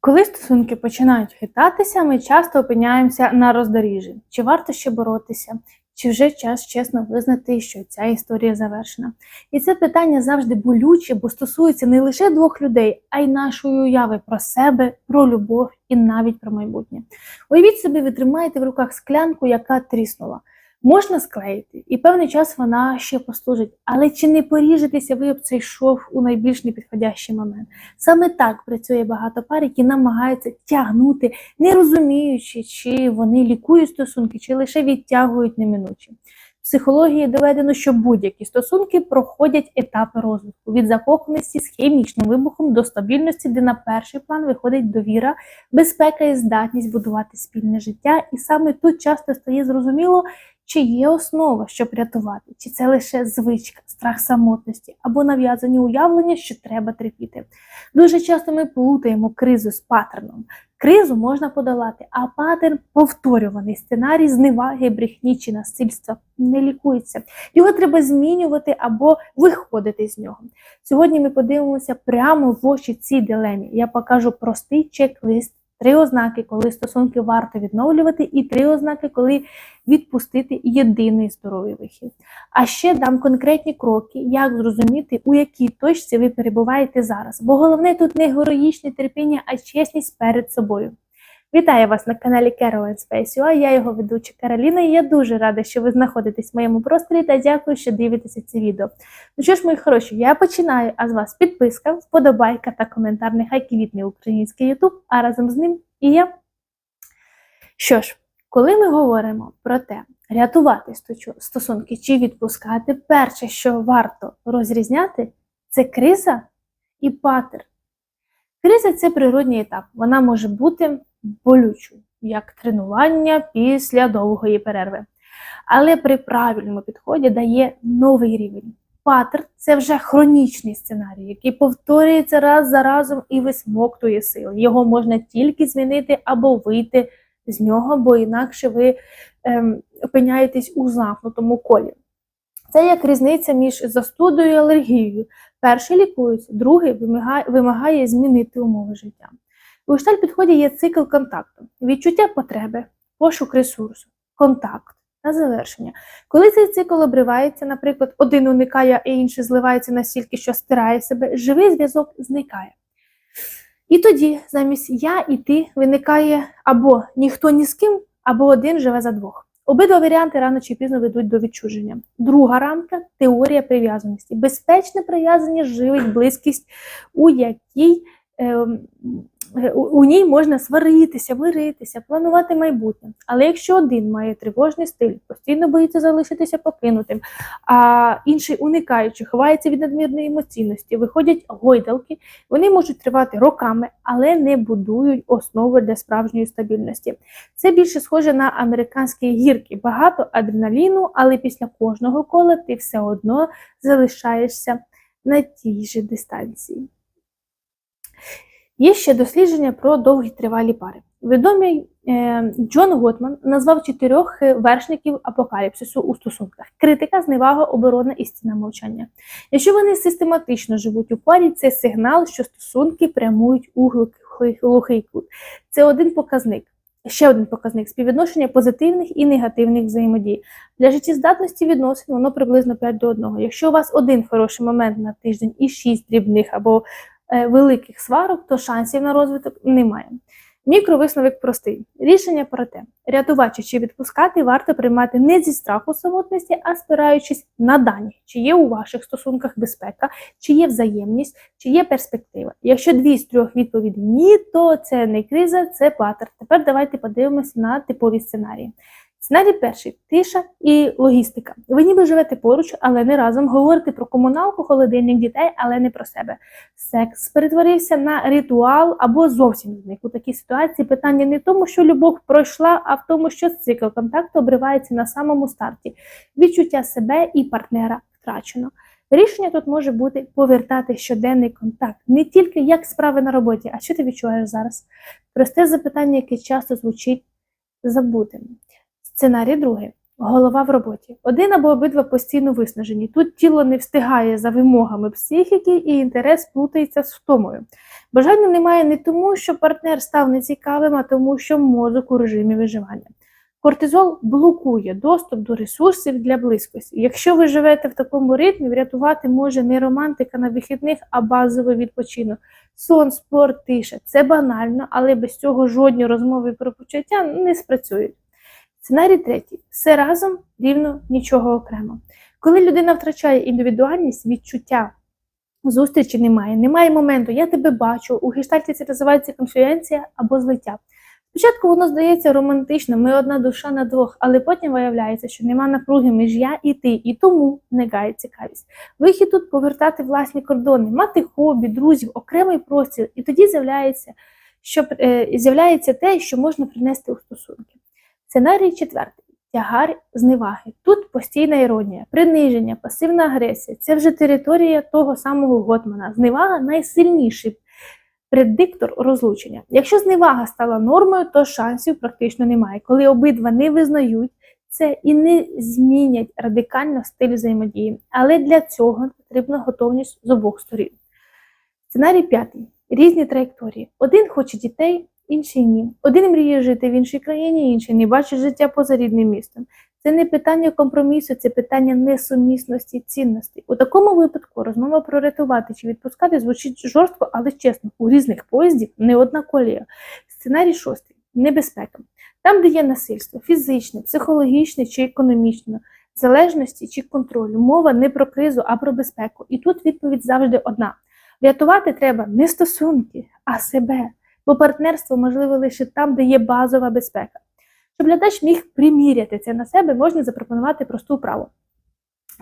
Коли стосунки починають хитатися, ми часто опиняємося на роздоріжжі. Чи варто ще боротися? Чи вже час чесно визнати, що ця історія завершена? І це питання завжди болюче, бо стосується не лише двох людей, а й нашої уяви про себе, про любов і навіть про майбутнє. Уявіть собі, ви тримаєте в руках склянку, яка тріснула. Можна склеїти, і певний час вона ще послужить. Але чи не поріжетеся ви об цей шов у найбільш непідходящий момент? Саме так працює багато пар, які намагаються тягнути, не розуміючи, чи вони лікують стосунки, чи лише відтягують неминучі. Психології доведено, що будь-які стосунки проходять етапи розвитку від закоханості з хімічним вибухом до стабільності, де на перший план виходить довіра, безпека і здатність будувати спільне життя. І саме тут часто стає зрозуміло, чи є основа, щоб рятувати, чи це лише звичка, страх самотності або нав'язані уявлення, що треба терпіти. Дуже часто ми плутаємо кризу з паттерном. Кризу можна подолати, а паттерн повторюваний сценарій зневаги, брехні чи насильства не лікується. Його треба змінювати або виходити з нього. Сьогодні ми подивимося прямо в очі цій дилемі. Я покажу простий чек-лист. Три ознаки, коли стосунки варто відновлювати, і три ознаки, коли відпустити єдиний здоровий вихід. А ще дам конкретні кроки, як зрозуміти, у якій точці ви перебуваєте зараз. Бо головне тут не героїчне терпіння, а чесність перед собою. Вітаю вас на каналі Caroline Space UA, Я його ведуча Кароліна, і я дуже рада, що ви знаходитесь в моєму просторі та дякую, що дивитеся це відео. Ну що ж, мої хороші, я починаю, а з вас підписка, вподобайка та коментар. Нехай квітне український YouTube, а разом з ним і я. Що ж, коли ми говоримо про те, рятувати стосунки чи відпускати, перше, що варто розрізняти, це криза і патер. Криза це природній етап, вона може бути болючою, як тренування після довгої перерви. Але при правильному підході дає новий рівень. Паттерн це вже хронічний сценарій, який повторюється раз за разом і висмоктує сили. Його можна тільки змінити або вийти з нього, бо інакше ви ем, опиняєтесь у замкнутому колі. Це як різниця між застудою і алергією. Перший лікується, другий вимагає, вимагає змінити умови життя. У гештальт підході є цикл контакту, відчуття потреби, пошук ресурсу, контакт та завершення. Коли цей цикл обривається, наприклад, один уникає, а інший зливається настільки, що стирає себе, живий зв'язок зникає. І тоді замість я і ти виникає або ніхто ні з ким, або один живе за двох. Обидва варіанти рано чи пізно ведуть до відчуження. Друга рамка теорія прив'язаності. Безпечне прив'язання живить близькість, у якій е, у ній можна сваритися, миритися, планувати майбутнє. Але якщо один має тривожний стиль, постійно боїться залишитися покинутим, а інший уникаючи, ховається від надмірної емоційності, виходять гойдалки, вони можуть тривати роками, але не будують основи для справжньої стабільності. Це більше схоже на американські гірки, багато адреналіну, але після кожного кола ти все одно залишаєшся на тій же дистанції. Є ще дослідження про довгі тривалі пари. Відомий е, Джон Готман назвав чотирьох вершників апокаліпсису у стосунках: критика, зневага, оборона і стіна мовчання. Якщо вони систематично живуть у парі, це сигнал, що стосунки прямують у глухий кут. Це один показник. Ще один показник співвідношення позитивних і негативних взаємодій. Для життєздатності відносин воно приблизно 5 до 1. Якщо у вас один хороший момент на тиждень і 6 дрібних або Е, великих сварок, то шансів на розвиток немає. Мікровисновик простий. Рішення про те, рятувати чи відпускати варто приймати не зі страху самотності, а спираючись на дані, чи є у ваших стосунках безпека, чи є взаємність, чи є перспектива. Якщо дві з трьох відповідей ні, то це не криза, це патер. Тепер давайте подивимося на типові сценарії. Сценарій перший тиша і логістика. Ви ніби живете поруч, але не разом. Говорите про комуналку, холодильник дітей, але не про себе. Секс перетворився на ритуал або зовсім зник. У такій ситуації питання не в тому, що любов пройшла, а в тому, що цикл контакту обривається на самому старті. Відчуття себе і партнера втрачено. Рішення тут може бути повертати щоденний контакт, не тільки як справи на роботі, а що ти відчуваєш зараз. Просте запитання, яке часто звучить забутим. Сценарій другий. Голова в роботі. Один або обидва постійно виснажені. Тут тіло не встигає за вимогами психіки і інтерес плутається з втомою. Бажання немає не тому, що партнер став нецікавим, а тому, що мозок у режимі виживання. Кортизол блокує доступ до ресурсів для близькості. Якщо ви живете в такому ритмі, врятувати може не романтика на вихідних, а базовий відпочинок. Сон, спорт, тиша. Це банально, але без цього жодні розмови про почуття не спрацюють. Сценарій третій. Все разом рівно нічого окремо. Коли людина втрачає індивідуальність, відчуття зустрічі немає, немає моменту, я тебе бачу. У гештальті це називається конфлюенція або злиття. Спочатку воно здається романтично, ми одна душа на двох, але потім виявляється, що нема напруги між я і ти, і тому виникає цікавість. Вихід тут повертати власні кордони, мати хобі, друзів, окремий простір, і тоді з'являється, що, е, з'являється те, що можна принести у стосунки. Сценарій четвертий. Тягар зневаги. Тут постійна іронія, приниження, пасивна агресія. Це вже територія того самого Готмана. Зневага найсильніший предиктор розлучення. Якщо зневага стала нормою, то шансів практично немає. Коли обидва не визнають це і не змінять радикально стиль взаємодії. Але для цього потрібна готовність з обох сторін. Сценарій п'ятий. Різні траєкторії. Один хоче дітей, інший ні. Один мріє жити в іншій країні, інший не бачить життя поза рідним містом. Це не питання компромісу, це питання несумісності цінностей. У такому випадку розмова про рятувати чи відпускати звучить жорстко, але чесно, у різних поїздів не одна колія. Сценарій шостий небезпека. Там, де є насильство, фізичне, психологічне чи економічне, залежності чи контролю. Мова не про кризу, а про безпеку. І тут відповідь завжди одна: рятувати треба не стосунки, а себе. Бо партнерство можливе лише там, де є базова безпека. Щоб глядач міг приміряти це на себе, можна запропонувати просту вправу.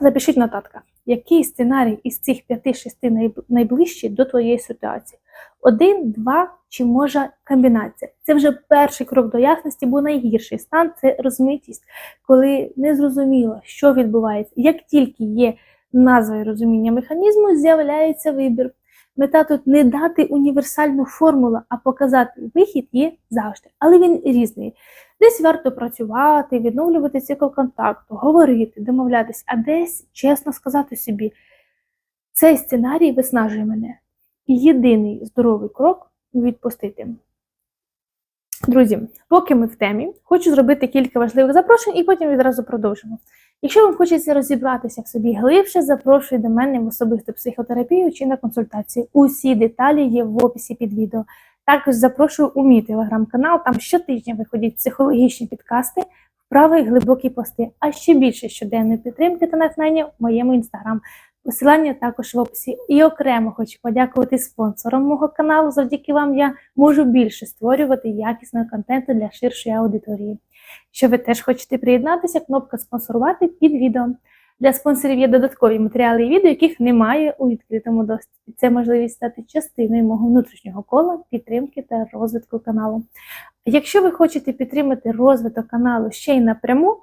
Запишіть нотатка, який сценарій із цих 5-6 найближчий до твоєї ситуації. Один, два чи може комбінація. Це вже перший крок до ясності, бо найгірший стан це розмитість, коли не зрозуміло, що відбувається. Як тільки є назва і розуміння механізму, з'являється вибір. Мета тут не дати універсальну формулу, а показати вихід є завжди, але він різний. Десь варто працювати, відновлювати цикл контакту, говорити, домовлятись, а десь чесно сказати собі, цей сценарій виснажує мене. І єдиний здоровий крок відпустити. Друзі, поки ми в темі, хочу зробити кілька важливих запрошень і потім відразу продовжимо. Якщо вам хочеться розібратися в собі глибше, запрошую до мене в особисту психотерапію чи на консультацію. Усі деталі є в описі під відео. Також запрошую у мій телеграм-канал, там щотижня виходять психологічні підкасти, вправи і глибокі пости, а ще більше щоденної підтримки та натхнення в моєму інстаграм. Посилання також в описі. І окремо хочу подякувати спонсорам мого каналу. Завдяки вам я можу більше створювати якісного контенту для ширшої аудиторії. Якщо ви теж хочете приєднатися, кнопка спонсорувати під відео. Для спонсорів є додаткові матеріали і відео, яких немає у відкритому доступі. Це можливість стати частиною мого внутрішнього кола підтримки та розвитку каналу. Якщо ви хочете підтримати розвиток каналу ще й напряму,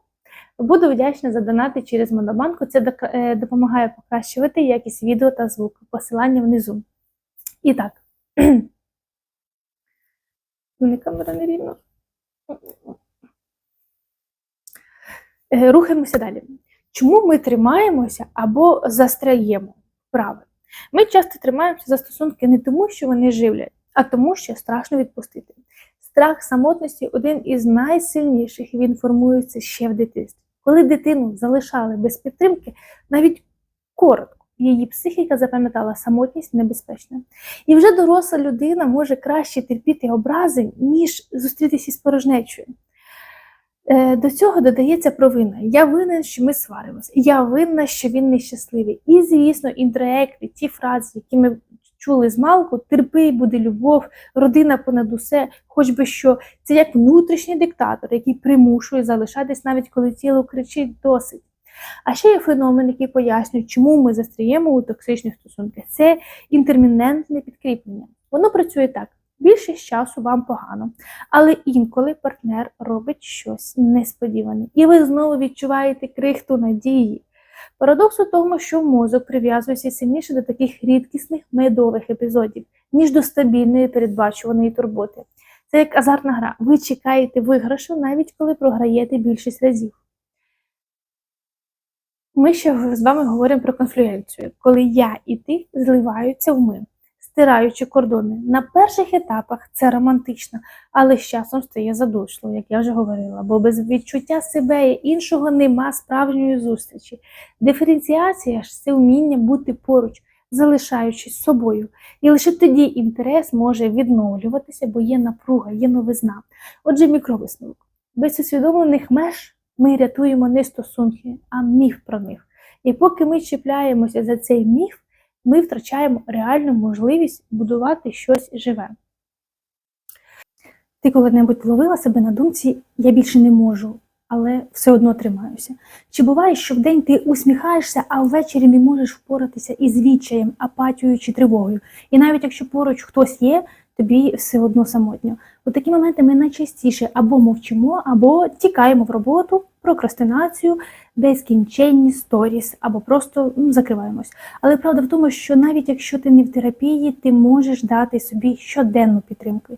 буду вдячна за донати через Монобанку. Це е, допомагає покращувати якість відео та звуку. Посилання внизу. І так. Мене камера не рівно. Е, рухаємося далі. Чому ми тримаємося або застряємо вправи? Ми часто тримаємося за стосунки не тому, що вони живлять, а тому, що страшно відпустити. Страх самотності один із найсильніших, він формується ще в дитинстві. Коли дитину залишали без підтримки, навіть коротко, її психіка запам'ятала самотність небезпечна. І вже доросла людина може краще терпіти образи, ніж зустрітися з порожнечою. Е, до цього додається провина. Я винен, що ми сваримося. Я винна, що він нещасливий. І, звісно, інтроекти, ті фрази, які ми чули з малку, терпи, буде любов, родина понад усе, хоч би що. Це як внутрішній диктатор, який примушує залишатись, навіть коли тіло кричить досить. А ще є феномен, який пояснює, чому ми застряємо у токсичних стосунках. Це інтермінентне підкріплення. Воно працює так. Більшість часу вам погано, але інколи партнер робить щось несподіване, і ви знову відчуваєте крихту надії. Парадокс у тому, що мозок прив'язується сильніше до таких рідкісних медових епізодів, ніж до стабільної передбачуваної турботи. Це як азартна гра. Ви чекаєте виграшу, навіть коли програєте більшість разів. Ми ще з вами говоримо про конфлюенцію, коли я і ти зливаються в ми. Стираючи кордони. На перших етапах це романтично, але з часом стає задушливо, як я вже говорила, бо без відчуття себе і іншого нема справжньої зустрічі. Диференціація ж це вміння бути поруч, залишаючись собою. І лише тоді інтерес може відновлюватися, бо є напруга, є новизна. Отже, мікровисновок. Без усвідомлених меж ми рятуємо не стосунки, а міф про них. І поки ми чіпляємося за цей міф, ми втрачаємо реальну можливість будувати щось живе. Ти коли-небудь ловила себе на думці Я більше не можу, але все одно тримаюся. Чи буває, що вдень ти усміхаєшся, а ввечері не можеш впоратися із відчаєм, апатією чи тривогою? І навіть якщо поруч хтось є, тобі все одно самотньо. У такі моменти ми найчастіше або мовчимо, або тікаємо в роботу, прокрастинацію, безкінченні сторіс, або просто ну, закриваємось. Але правда в тому, що навіть якщо ти не в терапії, ти можеш дати собі щоденну підтримку.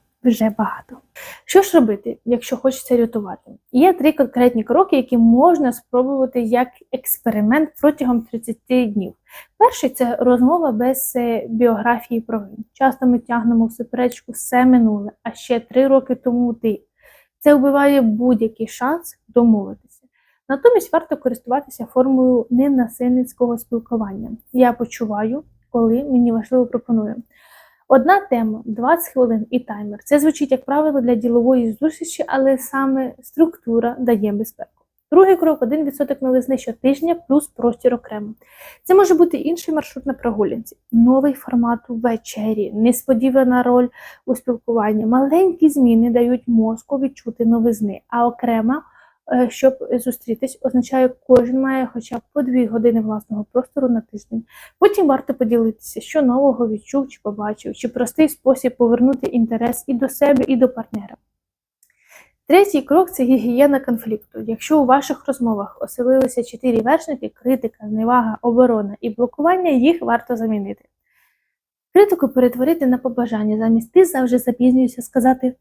вже багато. Що ж робити, якщо хочеться рятувати? Є три конкретні кроки, які можна спробувати як експеримент протягом 30 днів. Перший це розмова без е, біографії провин. Часто ми тягнемо в суперечку все минуле, а ще три роки тому ти. Це вбиває будь-який шанс домовитися. Натомість варто користуватися формулою ненасильницького спілкування. Я почуваю, коли мені важливо пропоную. Одна тема 20 хвилин і таймер. Це звучить як правило для ділової зустрічі, але саме структура дає безпеку. Другий крок 1% новизни щотижня плюс простір окремо. Це може бути інший маршрут на прогулянці, новий формат у вечері, несподівана роль у спілкуванні. Маленькі зміни дають мозку відчути новизни, а окремо, е, щоб зустрітись, означає, кожен має хоча б по 2 години власного простору на тиждень. Потім варто поділитися, що нового відчув чи побачив, чи простий спосіб повернути інтерес і до себе, і до партнера. Третій крок це гігієна конфлікту. Якщо у ваших розмовах оселилися чотири вершники критика, зневага, оборона і блокування, їх варто замінити. Критику перетворити на побажання, замість ти завжди запізнюєшся сказати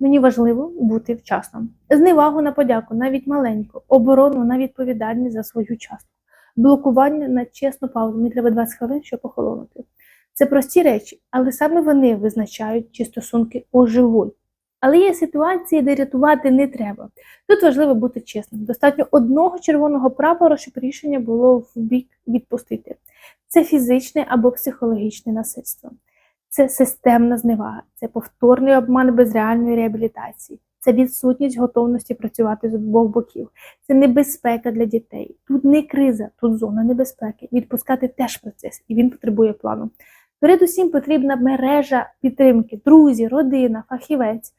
мені важливо бути вчасно. Зневагу на подяку, навіть маленьку, оборону на відповідальність за свою частку, блокування на чесну паузу. Мені треба 20 хвилин, щоб охолонути. Це прості речі, але саме вони визначають, чи стосунки оживуть. Але є ситуації, де рятувати не треба. Тут важливо бути чесним. Достатньо одного червоного прапора, щоб рішення було в бік відпустити. Це фізичне або психологічне насильство, це системна зневага, це повторний обман без реальної реабілітації, це відсутність готовності працювати з обох боків, це небезпека для дітей. Тут не криза, тут зона небезпеки. Відпускати теж процес, і він потребує плану. Передусім потрібна мережа підтримки, друзі, родина, фахівець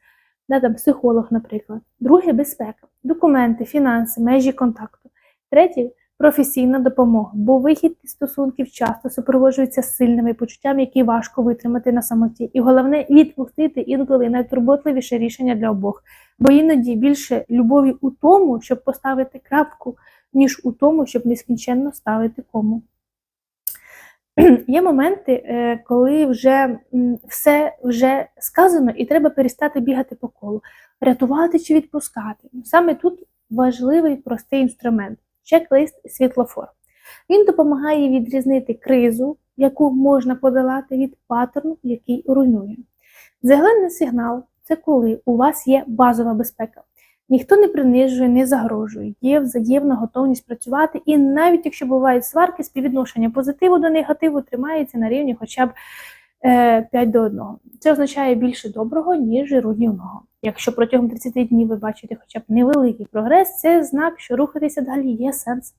да, там, психолог, наприклад. Друге безпека, документи, фінанси, межі контакту. Третє професійна допомога, бо вихід із стосунків часто супроводжується сильними почуттями, які важко витримати на самоті. І головне відпустити інколи найтурботливіше рішення для обох. Бо іноді більше любові у тому, щоб поставити крапку, ніж у тому, щоб нескінченно ставити кому. Є моменти, е, коли вже все вже сказано, і треба перестати бігати по колу, рятувати чи відпускати. Саме тут важливий простий інструмент чек-лист світлофор. Він допомагає відрізнити кризу, яку можна подолати від паттерну, який руйнує. Зелений сигнал це коли у вас є базова безпека. Ніхто не принижує, не загрожує, є взаємна готовність працювати, і навіть якщо бувають сварки, співвідношення позитиву до негативу тримається на рівні хоча б 5 до 1. Це означає більше доброго, ніж руйнівного. Якщо протягом 30 днів ви бачите хоча б невеликий прогрес, це знак, що рухатися далі є сенс.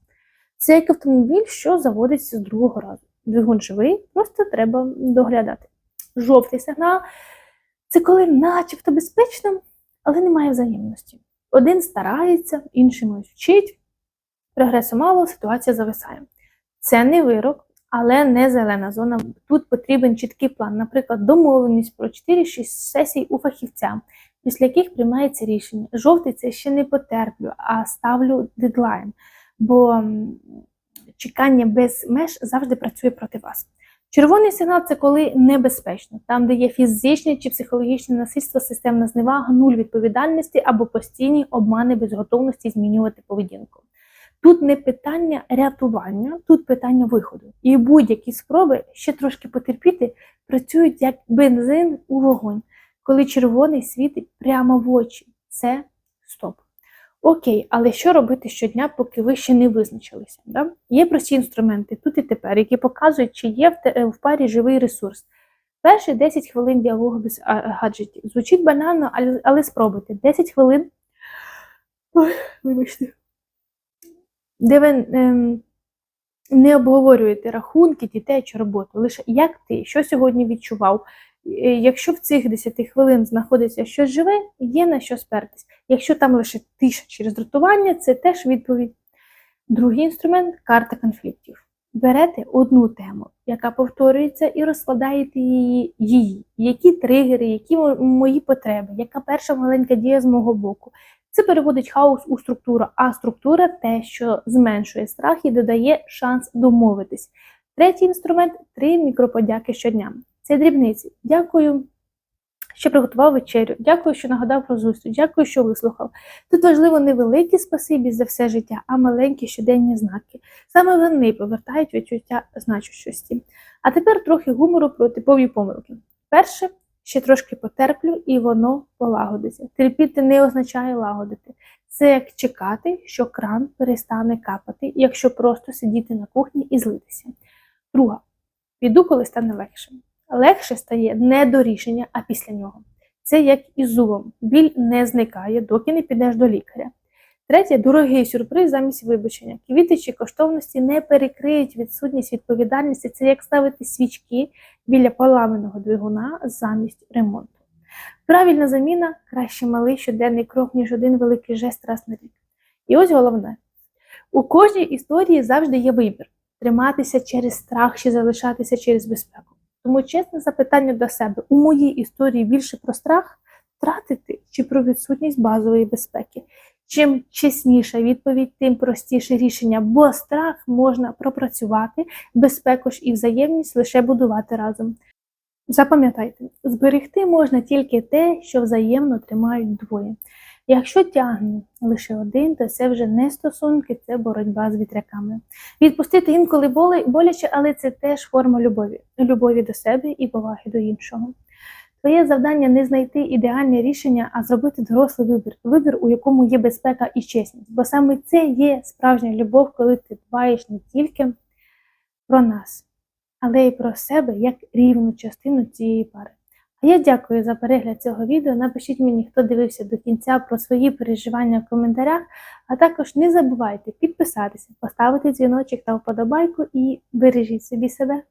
Це як автомобіль, що заводиться з другого разу. Двигун живий, просто треба доглядати. Жовтий сигнал це коли начебто безпечно, але немає взаємності. Один старається, інший вчить, прогресу мало, ситуація зависає. Це не вирок, але не зелена зона. Тут потрібен чіткий план, наприклад, домовленість про 4-6 сесій у фахівця, після яких приймається рішення. Жовтий це ще не потерплю, а ставлю дедлайн, бо чекання без меж завжди працює проти вас. Червоний сигнал це коли небезпечно, там, де є фізичне чи психологічне насильство, системна зневага, нуль відповідальності або постійні обмани без готовності змінювати поведінку. Тут не питання рятування, тут питання виходу. І будь-які спроби ще трошки потерпіти працюють як бензин у вогонь, коли червоний світить прямо в очі. Це стоп. Окей, але що робити щодня, поки ви ще не визначилися? Да? Є прості інструменти тут і тепер, які показують, чи є в, парі живий ресурс. Перші 10 хвилин діалогу без гаджетів. Звучить банально, але спробуйте. 10 хвилин. Ой, вибачте. Де ви ем, не обговорюєте рахунки, дітей чи роботу. Лише як ти, що сьогодні відчував. Якщо в цих 10 хвилин знаходиться щось живе, є на що спертись. Якщо там лише тиша через дратування, це теж відповідь. Другий інструмент карта конфліктів. Берете одну тему, яка повторюється, і розкладаєте її, її. Які тригери, які мої потреби, яка перша маленька дія з мого боку. Це переводить хаос у структуру, а структура те, що зменшує страх і додає шанс домовитись. Третій інструмент три мікроподяки щодня. Це дрібниці. Дякую, що приготував вечерю. Дякую, що нагадав про зустріч. Дякую, що вислухав. Тут важливо не великі спасибі за все життя, а маленькі щоденні знаки. Саме вони повертають відчуття значущості. А тепер трохи гумору про типові помилки. Перше, ще трошки потерплю, і воно полагодиться. Терпіти не означає лагодити. Це як чекати, що кран перестане капати, якщо просто сидіти на кухні і злитися. Друга, піду, коли стане легше. Легше стає не до рішення, а після нього. Це як із зубом. Біль не зникає, доки не підеш до лікаря. Третє дорогий сюрприз замість вибачення. Квіти чи коштовності не перекриють відсутність відповідальності. Це як ставити свічки біля поламаного двигуна замість ремонту. Правильна заміна краще малий щоденний крок, ніж один великий жест раз на рік. І ось головне: у кожній історії завжди є вибір: триматися через страх чи залишатися через безпеку. Тому чесне запитання до себе: у моїй історії більше про страх втратити чи про відсутність базової безпеки. Чим чесніша відповідь, тим простіше рішення, бо страх можна пропрацювати, безпеку ж і взаємність лише будувати разом. Запам'ятайте, зберегти можна тільки те, що взаємно тримають двоє. Якщо тягне лише один, то це вже не стосунки, це боротьба з вітряками. Відпустити інколи боляче, але це теж форма любові, любові до себе і поваги до іншого. Твоє завдання не знайти ідеальне рішення, а зробити дорослий вибір, вибір, у якому є безпека і чесність. Бо саме це є справжня любов, коли ти дбаєш не тільки про нас, але й про себе як рівну частину цієї пари. А я дякую за перегляд цього відео. Напишіть мені, хто дивився до кінця про свої переживання в коментарях. А також не забувайте підписатися, поставити дзвіночок та вподобайку і бережіть собі себе.